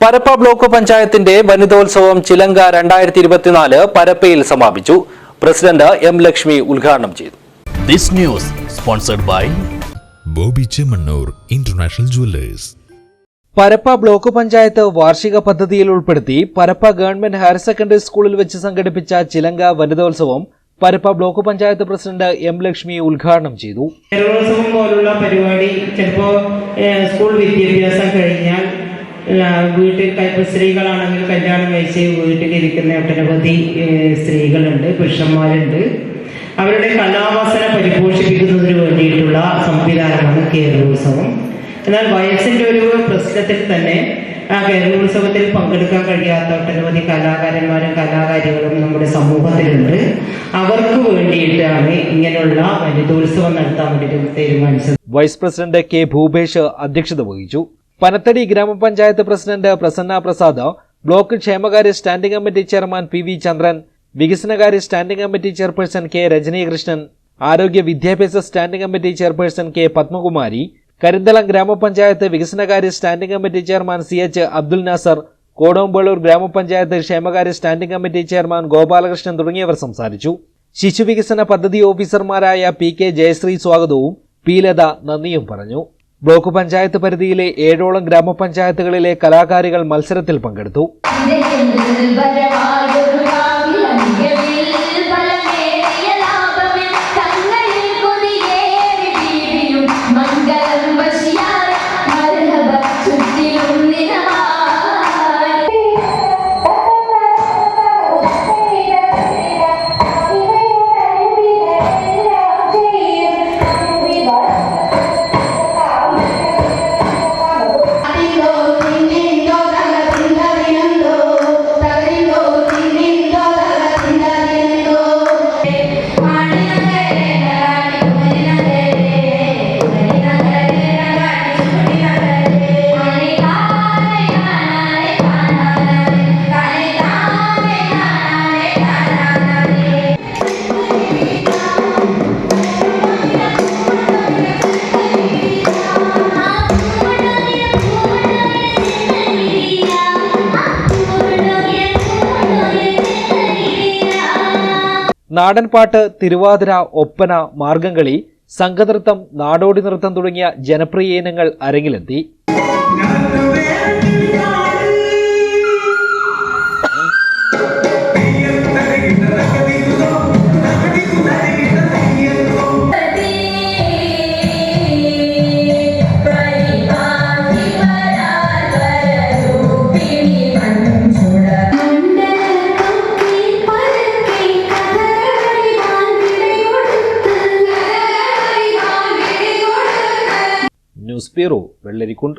Parappa block പഞ്ചായത്തിന്റെ വനിതോത്സവം ചിലങ്ക രണ്ടായിരത്തി ഇരുപത്തിനാല് പരപ്പയിൽ സമാപിച്ചു. പ്രസിഡന്റ് എം ലക്ഷ്മി ഉദ്ഘാടനം ചെയ്തു. This news sponsored by Boby Chemmanur international jewellers. Parappa block panchayat വാർഷിക പദ്ധതിയിൽ ഉൾപ്പെടുത്തി പരപ്പ ഗവൺമെന്റ് ഹയർ സെക്കൻഡറി സ്കൂളിൽ വെച്ച് സംഘടിപ്പിച്ച Chilanka വനിതോത്സവം Parappa block panchayat president M Lakshmi ഉദ്ഘാടനം ചെയ്തു. പോലുള്ള പരിപാടി ചിലപ്പോൾ സ്കൂൾ വിദ്യാഭ്യാസം കഴിഞ്ഞാൽ വീട്ടിൽ സ്ത്രീകളാണെങ്കിൽ കല്യാണം കഴിച്ച് വീട്ടിൽ ഇരിക്കുന്ന ഒട്ടനവധി സ്ത്രീകളുണ്ട് പുരുഷന്മാരുണ്ട്. അവരുടെ കലാവാസന പരിപോഷിപ്പിക്കുന്നതിന് വേണ്ടിയിട്ടുള്ള സംവിധാനമാണ് കേരളോത്സവം. എന്നാൽ വയസ്സിന്റെ ഒരു പ്രശ്നത്തിൽ തന്നെ ആ കേരളോത്സവത്തിൽ പങ്കെടുക്കാൻ കഴിയാത്ത ഒട്ടനവധി കലാകാരന്മാരും കലാകാരികളും നമ്മുടെ സമൂഹത്തിലുണ്ട്. അവർക്ക് വേണ്ടിയിട്ടാണ് ഇങ്ങനെയുള്ള വനിതോത്സവം നടത്താൻ വേണ്ടി തീരുമാനിച്ചത്. വൈസ് പ്രസിഡന്റ് കെ ഭൂപേഷ് അധ്യക്ഷത വഹിച്ചു. പനത്തടി ഗ്രാമപഞ്ചായത്ത് പ്രസിഡന്റ് പ്രസന്ന പ്രസാദ് ബ്ലോക്ക് ക്ഷേമകാര്യ standing committee chairman P V Chandran വികസനകാര്യ standing committee chairperson K Rajanikrishnan ആരോഗ്യ വിദ്യാഭ്യാസ standing committee chairperson K Padmakumari Karinthalam ഗ്രാമപഞ്ചായത്ത് വികസനകാര്യ standing committee chairman C H Abdul Nasar Kodombelur ഗ്രാമപഞ്ചായത്ത് ക്ഷേമകാര്യ സ്റ്റാൻഡിംഗ് കമ്മിറ്റി ചെയർമാൻ ഗോപാലകൃഷ്ണൻ തുടങ്ങിയവർ സംസാരിച്ചു. ശിശുവികസന പദ്ധതി ഓഫീസർമാരായ പി കെ ജയശ്രീ സ്വാഗതവും പി ലത നന്ദിയും പറഞ്ഞു. ബ്ലോക്ക് പഞ്ചായത്ത് പരിധിയിലെ ഏഴോളം ഗ്രാമപഞ്ചായത്തുകളിലെ കലാകാരികൾ മത്സരത്തിൽ പങ്കെടുത്തു. നാടൻപാട്ട് തിരുവാതിര ഒപ്പന മാർഗംകളി സംഘനൃത്തം നാടോടി നൃത്തം തുടങ്ങിയ ജനപ്രിയ ഇനങ്ങൾ അരങ്ങിലെത്തി. News bureau Vellarikundu